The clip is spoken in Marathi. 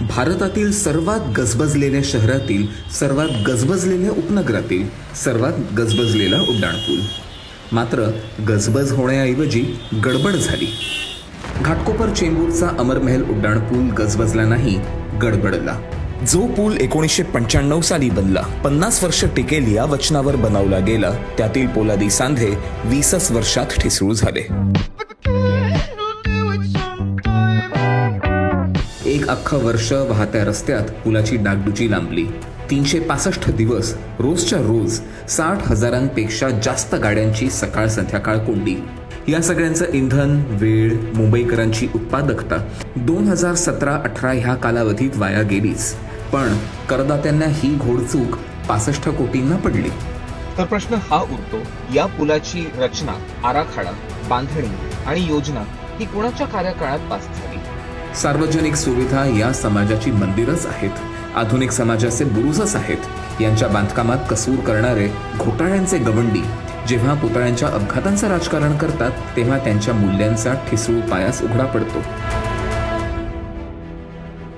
भारतातील सर्वात गजबजलेल्या शहरातील सर्वात गजबजलेल्या उपनगरातील सर्वात गजबजलेला उड्डाणपूल मात्र गजबज होण्याऐवजी गडबड झाली. घाटकोपर चेंबूरचा अमरमहल उड्डाणपूल गजबजला नाही गडबडला. जो पूल एकोणीसशे पंच्याण्णव साली बनला पन्नास वर्ष टिकेल या वचनावर बनवला गेला त्यातील पोलादी सांधे वीसच वर्षात ठिसरू झाले. एक अख्खं वर्ष वाहत्या रस्त्यात पुलाची डागडुजी लांबली. तीनशे पासष्ट दिवस रोजच्या रोज साठ हजारांपेक्षा जास्त गाड्यांची सकाळ संध्याकाळ कोंडी. या सगळ्यांचं इंधन वेळ मुंबईकरांची उत्पादकता दोन हजार सतरा अठरा ह्या कालावधीत वाया गेलीच. पण करदात्यांना ही घोडचूक पासष्ट कोटींना पडली. तर प्रश्न हा उरतो या पुलाची रचना आराखडा बांधणी आणि योजना ही कोणाच्या कार्यकाळात पास झाली? सार्वजनिक सुविधा या समाजाची मंदिरच आहेत. आधुनिक समाजाचे बुरुजच आहेत. यांच्या बांधकामात कसूर करणारे घोटाळ्यांचे गवंडी जेव्हा पुतळ्यांच्या अपघातांचं राजकारण करतात तेव्हा त्यांच्या मूल्यांचा ठिसूळ पायास उघडा पडतो.